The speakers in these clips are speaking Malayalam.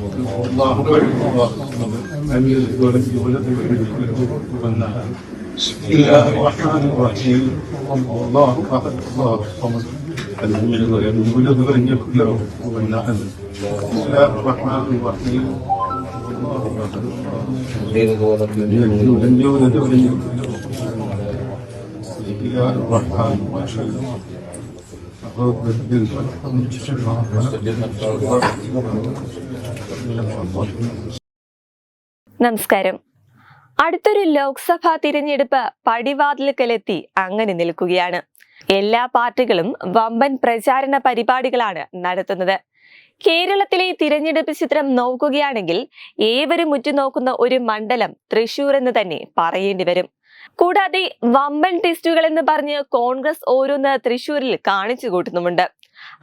الله بسم الله الرحمن الرحيم الله اكبر الله الصمد لم يولد ولم يكن له كفوا احد بسم الله الرحمن الرحيم لم يولد ولم يكن له بسم الله الرحمن الرحيم أعوذ بالله من الشيطان الرجيم നമസ്കാരം. അടുത്തൊരു ലോക്സഭാ തിരഞ്ഞെടുപ്പ് പടിവാതിലുക്കലെത്തി അങ്ങനെ നിൽക്കുകയാണ്. എല്ലാ പാർട്ടികളും വമ്പൻ പ്രചാരണ പരിപാടികളാണ് നടത്തുന്നത്. കേരളത്തിലെ തിരഞ്ഞെടുപ്പ് ചിത്രം നോക്കുകയാണെങ്കിൽ ഏവരും ഉറ്റുനോക്കുന്ന ഒരു മണ്ഡലം തൃശൂർ എന്ന് തന്നെ പറയേണ്ടി വരും. കൂടാതെ വമ്പൻ ടെസ്റ്റുകൾ എന്ന് പറഞ്ഞ് കോൺഗ്രസ് ഓരോന്ന് തൃശൂരിൽ കാണിച്ചു കൂട്ടുന്നുമുണ്ട്.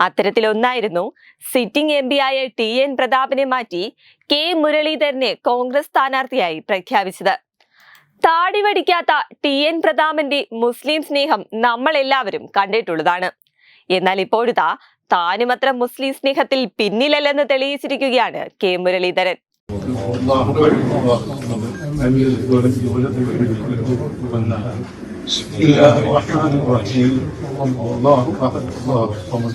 അത്തരത്തിലൊന്നായിരുന്നു സിറ്റിംഗ് എം ആയ ടി എൻ പ്രതാപനെ മാറ്റി കെ മുരളീധരനെ കോൺഗ്രസ് സ്ഥാനാർത്ഥിയായി പ്രഖ്യാപിച്ചത് താടി വടിക്കാത്ത ടി എൻ പ്രതാപന്റെ മുസ്ലിം സ്നേഹം നമ്മൾ എല്ലാവരും കണ്ടിട്ടുള്ളതാണ് എന്നാൽ ഇപ്പോഴിതാ താനും അത്ര മുസ്ലിം സ്നേഹത്തിൽ പിന്നിലല്ലെന്ന് തെളിയിച്ചിരിക്കുകയാണ് കെ മുരളീധരൻ الله أكبر الله أكبر لم يلد ولم يولد ولم يكن له كفوا احد بسم الله الرحمن الرحيم الله أكبر الله الصمد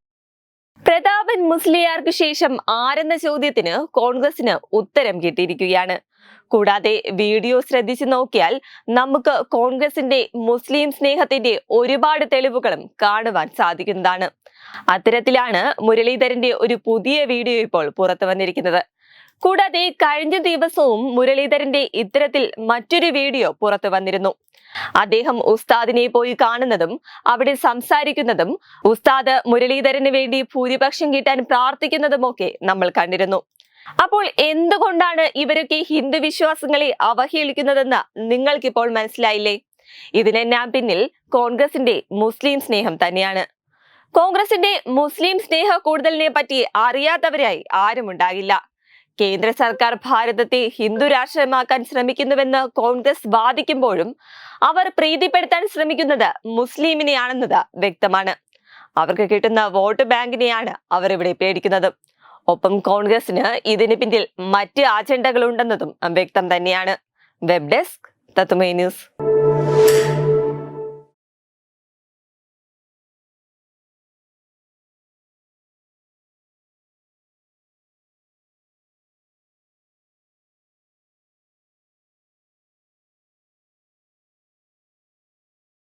മുസ്ലിയാർക്ക് ശേഷം ആരെന്ന ചോദ്യത്തിന് കോൺഗ്രസിന് ഉത്തരം കിട്ടിയിരിക്കുകയാണ്. കൂടാതെ വീഡിയോ ശ്രദ്ധിച്ചു നോക്കിയാൽ നമുക്ക് കോൺഗ്രസിന്റെ മുസ്ലിം സ്നേഹത്തിന്റെ ഒരുപാട് തെളിവുകളും കാണുവാൻ സാധിക്കുന്നതാണ്. അത്തരത്തിലാണ് മുരളീധരന്റെ ഒരു പുതിയ വീഡിയോ ഇപ്പോൾ പുറത്തു വന്നിരിക്കുന്നത്. കൂടാതെ കഴിഞ്ഞ ദിവസവും മുരളീധരന്റെ ഇത്തരത്തിൽ മറ്റൊരു വീഡിയോ പുറത്തു വന്നിരുന്നു. അദ്ദേഹം ഉസ്താദിനെ പോയി കാണുന്നതും അവിടെ സംസാരിക്കുന്നതും ഉസ്താദ് മുരളീധരന് വേണ്ടി ഭൂരിപക്ഷം കിട്ടാൻ പ്രാർത്ഥിക്കുന്നതുമൊക്കെ നമ്മൾ കണ്ടിരുന്നു. അപ്പോൾ എന്തുകൊണ്ടാണ് ഇവരൊക്കെ ഹിന്ദു വിശ്വാസങ്ങളെ അവഹേളിക്കുന്നതെന്ന് നിങ്ങൾക്കിപ്പോൾ മനസ്സിലായില്ലേ? ഇതിനെല്ലാം പിന്നിൽ കോൺഗ്രസിന്റെ മുസ്ലിം സ്നേഹം തന്നെയാണ്. കോൺഗ്രസിന്റെ മുസ്ലിം സ്നേഹ കൂടുതലിനെ പറ്റി അറിയാത്തവരായി ആരുമുണ്ടാകില്ല. കേന്ദ്ര സർക്കാർ ഭാരതത്തെ ഹിന്ദു രാഷ്ട്രമാക്കാൻ ശ്രമിക്കുന്നുവെന്ന് കോൺഗ്രസ് വാദിക്കുമ്പോഴും അവർ പ്രീതിപ്പെടുത്താൻ ശ്രമിക്കുന്നത് മുസ്ലിമിനെയാണെന്നത് വ്യക്തമാണ്. അവർക്ക് കിട്ടുന്ന വോട്ട് ബാങ്കിനെയാണ് അവർ ഇവിടെ പേടിക്കുന്നത്. ഒപ്പം കോൺഗ്രസിന് ഇതിന് പിന്നിൽ മറ്റ് അജണ്ടകളുണ്ടെന്നതും വ്യക്തം തന്നെയാണ്. വെബ് ഡെസ്ക് തത്തുമൈ ന്യൂസ്.